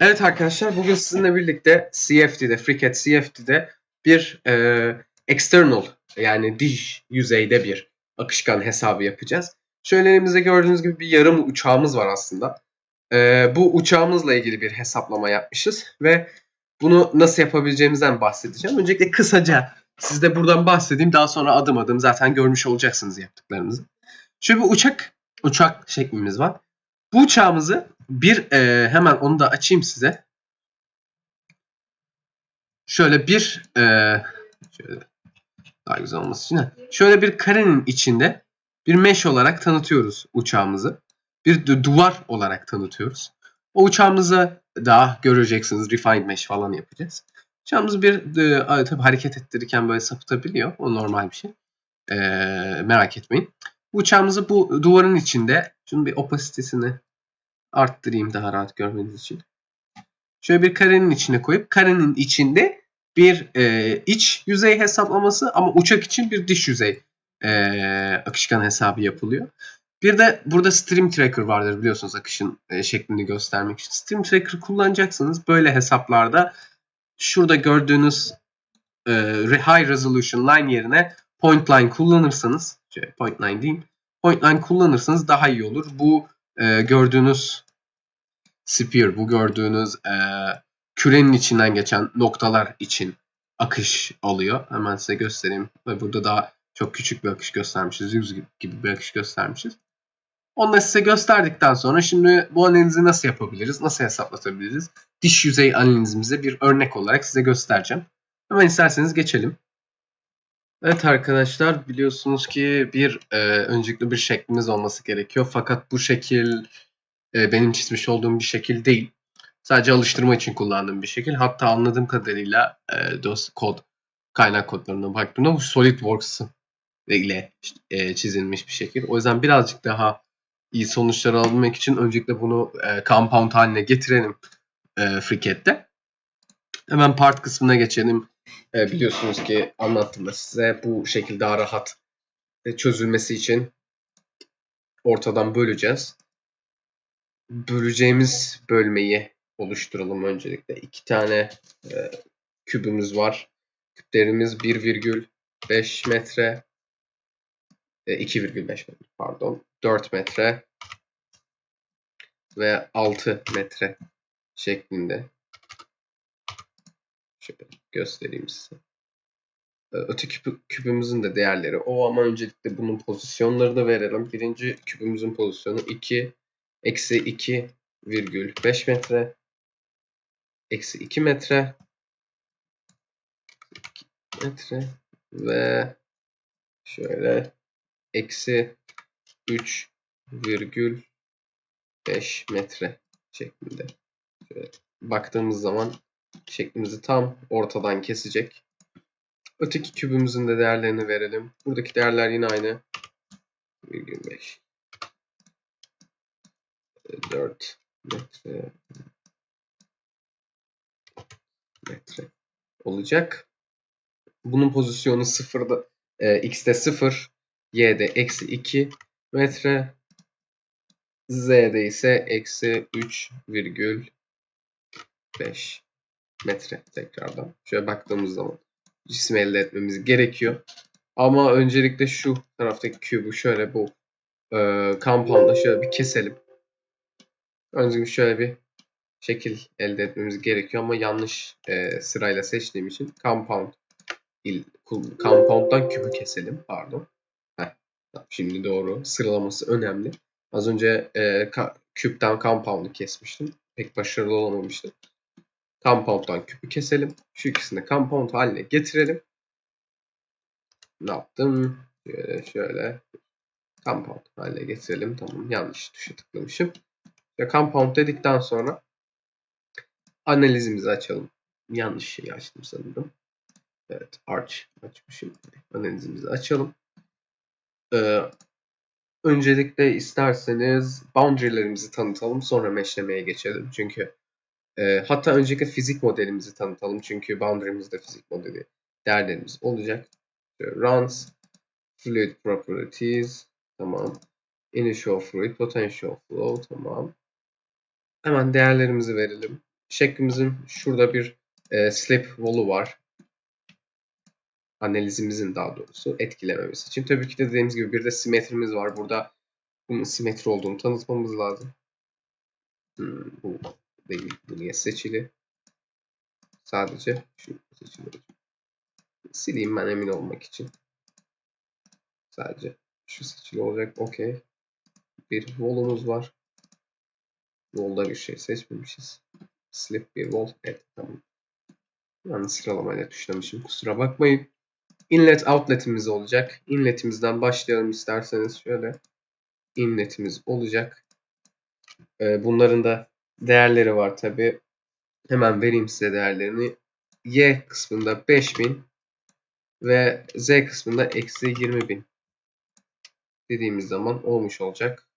Evet arkadaşlar bugün sizinle birlikte CFD'de, FreeCAD CFD'de bir e, external yani dış yüzeyde bir akışkan hesabı yapacağız. Şöyle elimizde gördüğünüz gibi bir yarım uçağımız var aslında. E, bu uçağımızla ilgili bir hesaplama yapmışız ve bunu nasıl yapabileceğimizden bahsedeceğim. Öncelikle kısaca sizde buradan bahsedeyim. Daha sonra adım adım zaten görmüş olacaksınız yaptıklarımızı. Şöyle bir uçak, uçak şeklimiz var. Bu uçağımızı bir e, hemen onu da açayım size. Şöyle bir e, şöyle daha güzel olması için. Şöyle bir karenin içinde bir mesh olarak tanıtıyoruz uçağımızı. Bir du- duvar olarak tanıtıyoruz. O uçağımızı daha göreceksiniz. Refined mesh falan yapacağız. Uçağımız bir e, tabii hareket ettirirken böyle sapıtabiliyor. O normal bir şey. E, merak etmeyin. Uçağımızı bu duvarın içinde şunun bir opasitesini arttırayım daha rahat görmeniz için. Şöyle bir karenin içine koyup karenin içinde bir e, iç yüzey hesaplaması ama uçak için bir dış yüzey e, akışkan hesabı yapılıyor. Bir de burada Stream Tracker vardır biliyorsunuz akışın e, şeklini göstermek için. Stream Tracker kullanacaksınız. Böyle hesaplarda şurada gördüğünüz e, High Resolution Line yerine Point Line kullanırsanız, şöyle Point Line diyeyim, Point Line kullanırsanız daha iyi olur. Bu e, gördüğünüz spear, bu gördüğünüz e, kürenin içinden geçen noktalar için akış alıyor. Hemen size göstereyim. Ve burada daha çok küçük bir akış göstermişiz. Yüz gibi bir akış göstermişiz. Onu da size gösterdikten sonra şimdi bu analizi nasıl yapabiliriz? Nasıl hesaplatabiliriz? Diş yüzey analizimize bir örnek olarak size göstereceğim. Hemen isterseniz geçelim. Evet arkadaşlar biliyorsunuz ki bir e, öncelikle bir şeklimiz olması gerekiyor. Fakat bu şekil e, benim çizmiş olduğum bir şekil değil. Sadece alıştırma için kullandığım bir şekil. Hatta anladığım kadarıyla e, DOS kod kaynak kodlarına baktığımda bu SolidWorks ile e, çizilmiş bir şekil. O yüzden birazcık daha iyi sonuçlar alabilmek için öncelikle bunu e, compound haline getirelim e, FreeCAD'de. Hemen part kısmına geçelim. E, biliyorsunuz ki anlattım da size bu şekilde daha rahat e, çözülmesi için ortadan böleceğiz. Böleceğimiz bölmeyi oluşturalım öncelikle. İki tane e, kübümüz var. Küplerimiz 1,5 metre, e, 2,5 metre pardon, 4 metre ve 6 metre şeklinde. Şöyle göstereyim size. E, Öteki küpü- küpümüzün de değerleri o ama öncelikle bunun pozisyonlarını verelim. Birinci küpümüzün pozisyonu 2 eksi 2 virgül 5 metre eksi 2 metre 2 metre ve şöyle eksi 3 virgül 5 metre şeklinde. Şöyle baktığımız zaman şeklimizi tam ortadan kesecek. Öteki kübümüzün de değerlerini verelim. Buradaki değerler yine aynı. Virgül 5 4 metre metre olacak. Bunun pozisyonu sıfırda e, x'te 0, y'de eksi 2 metre, z'de ise eksi 3,5 metre tekrardan. Şöyle baktığımız zaman cisim elde etmemiz gerekiyor. Ama öncelikle şu taraftaki kübü şöyle bu e, compound'da şöyle bir keselim. Öncelikle şöyle bir şekil elde etmemiz gerekiyor ama yanlış e, sırayla seçtiğim için compound il, compound'dan kübü keselim. Pardon. Heh, şimdi doğru. Sıralaması önemli. Az önce e, ka- küpten compound'u kesmiştim. Pek başarılı olamamıştım. Compound'dan küpü keselim. Şu ikisini compound haline getirelim. Ne yaptım? Şöyle şöyle compound haline getirelim. Tamam yanlış tuşa tıklamışım. Ya compound dedikten sonra analizimizi açalım. Yanlış şeyi açtım sanırım. Evet, Arch açmışım. Analizimizi açalım. Ee, öncelikle isterseniz boundary'lerimizi tanıtalım. Sonra meshlemeye geçelim. Çünkü e, hatta öncelikle fizik modelimizi tanıtalım. Çünkü boundary'mizde fizik modeli değerlerimiz olacak. Runs, fluid properties, tamam. Initial fluid, potential flow, tamam. Hemen değerlerimizi verelim. şeklimizin şurada bir e, slip wall'u var. Analizimizin daha doğrusu etkilememiz için. Tabii ki de dediğimiz gibi bir de simetrimiz var. Burada bunun simetri olduğunu tanıtmamız lazım. Hmm, bu değil. Bu niye seçili? Sadece şu seçili. Sileyim ben emin olmak için. Sadece şu seçili olacak. Okey. Bir wall'umuz var. Wall'da bir şey seçmemişiz. Slip bir wall. Evet tamam. Yani sıralamayla tuşlamışım. Kusura bakmayın. Inlet outlet'imiz olacak. Inlet'imizden başlayalım isterseniz şöyle. Inlet'imiz olacak. Ee, bunların da değerleri var tabi. Hemen vereyim size değerlerini. Y kısmında 5000 ve Z kısmında eksi 20.000 dediğimiz zaman olmuş olacak.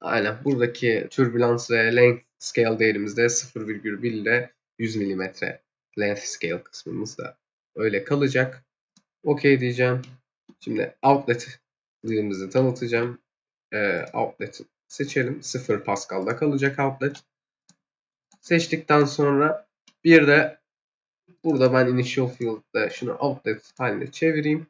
Aynen buradaki türbülans ve length scale değerimizde 0,1 ile 100 mm length scale kısmımız da öyle kalacak. OK diyeceğim. Şimdi outlet outlet'imizi tanıtacağım. Ee, outlet seçelim. 0 Pascal'da kalacak outlet. Seçtikten sonra bir de burada ben initial field'da şunu outlet haline çevireyim.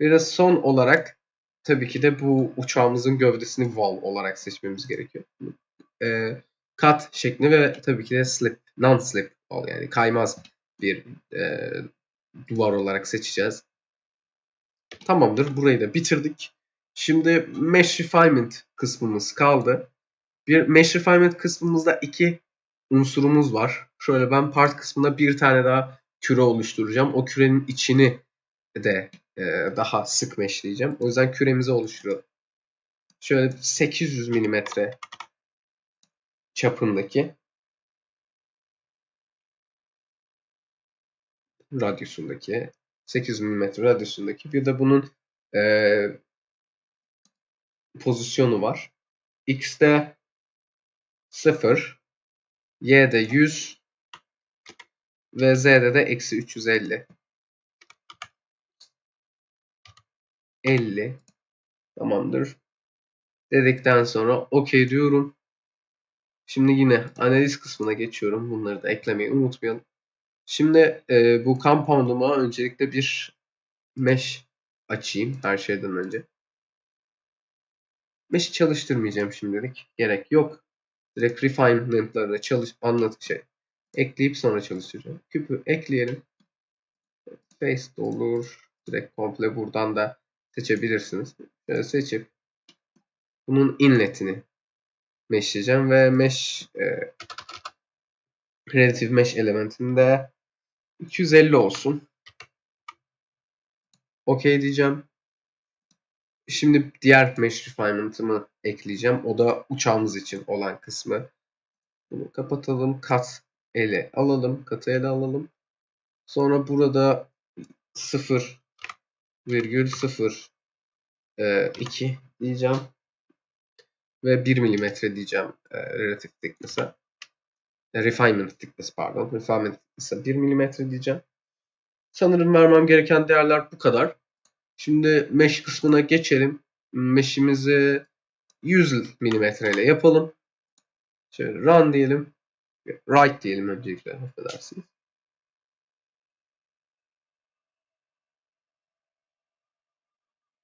Bir de son olarak tabii ki de bu uçağımızın gövdesini wall olarak seçmemiz gerekiyor. Ee, cut şekli ve tabii ki de slip, non-slip wall yani kaymaz bir e, duvar olarak seçeceğiz. Tamamdır. Burayı da bitirdik. Şimdi Mesh Refinement kısmımız kaldı. Bir Mesh Refinement kısmımızda iki unsurumuz var. Şöyle ben part kısmında bir tane daha küre oluşturacağım. O kürenin içini de e, daha sık meshleyeceğim. O yüzden küremizi oluşturalım. Şöyle 800 mm çapındaki radyusundaki 8 mm radyusundaki bir de bunun e, pozisyonu var. X'de 0 Y'de 100 ve Z'de de eksi 350 50 tamamdır dedikten sonra OK diyorum. Şimdi yine analiz kısmına geçiyorum. Bunları da eklemeyi unutmayalım. Şimdi e, bu compound'uma öncelikle bir mesh açayım her şeyden önce. Mesh çalıştırmayacağım şimdilik. Gerek yok. Direkt refinement'larına çalış anlat şey ekleyip sonra çalıştıracağım. Küpü ekleyelim. Face olur. Direkt komple buradan da seçebilirsiniz. Şöyle seçip bunun inletini meshleyeceğim ve mesh e, relative mesh elementinde 250 olsun. OK diyeceğim. Şimdi diğer mesh refinement'ımı ekleyeceğim. O da uçağımız için olan kısmı. Bunu kapatalım. Kat ele alalım. Katı ele alalım. Sonra burada 0 virgül 0 2 diyeceğim. Ve 1 milimetre diyeceğim e, relative thickness'a. E, refinement thickness pardon. Refinement thickness'a 1 milimetre diyeceğim. Sanırım vermem gereken değerler bu kadar. Şimdi mesh kısmına geçelim. Mesh'imizi 100 mm ile yapalım. Şöyle run diyelim. Write diyelim öncelikle. Affedersiniz.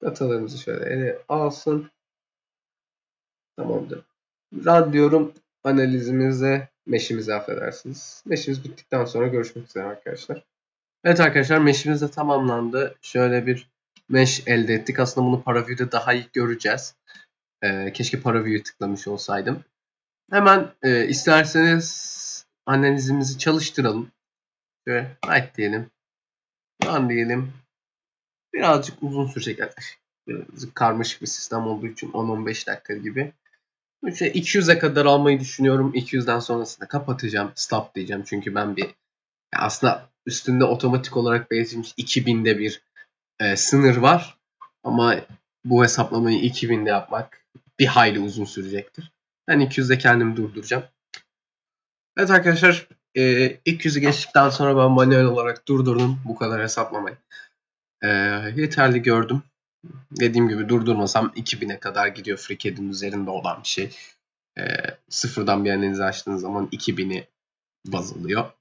Datalarımızı şöyle ele alsın. Tamamdır. Run diyorum. Analizimize, mesh'imize affedersiniz. Mesh'imiz bittikten sonra görüşmek üzere arkadaşlar. Evet arkadaşlar mesh'imiz de tamamlandı. Şöyle bir mesh elde ettik. Aslında bunu ParaView'de daha iyi göreceğiz. Ee, keşke ParaView'yu tıklamış olsaydım. Hemen e, isterseniz analizimizi çalıştıralım. Şöyle write diyelim. Run diyelim. Birazcık uzun sürecek. Birazcık karmaşık bir sistem olduğu için 10-15 dakika gibi. İşte 200'e kadar almayı düşünüyorum. 200'den sonrasında kapatacağım. Stop diyeceğim. Çünkü ben bir aslında üstünde otomatik olarak belirtilmiş 2000'de bir e, sınır var. Ama bu hesaplamayı 2000'de yapmak bir hayli uzun sürecektir. Ben 200'de kendimi durduracağım. Evet arkadaşlar e, 200'ü geçtikten sonra ben manuel olarak durdurdum bu kadar hesaplamayı. E, yeterli gördüm. Dediğim gibi durdurmasam 2000'e kadar gidiyor FreeCAD'in üzerinde olan bir şey. e, sıfırdan bir analizi açtığınız zaman 2000'i baz alıyor.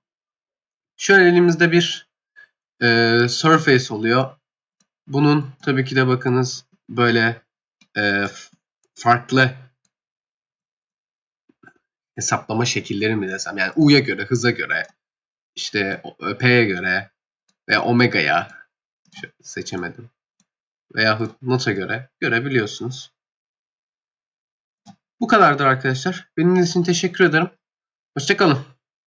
Şöyle elimizde bir e, surface oluyor. Bunun tabii ki de bakınız böyle e, farklı hesaplama şekilleri mi desem yani U'ya göre, hıza göre, işte P'ye göre veya Omega'ya seçemedim. Veyahut nota göre görebiliyorsunuz. Bu kadardır arkadaşlar. Benim için teşekkür ederim. Hoşçakalın.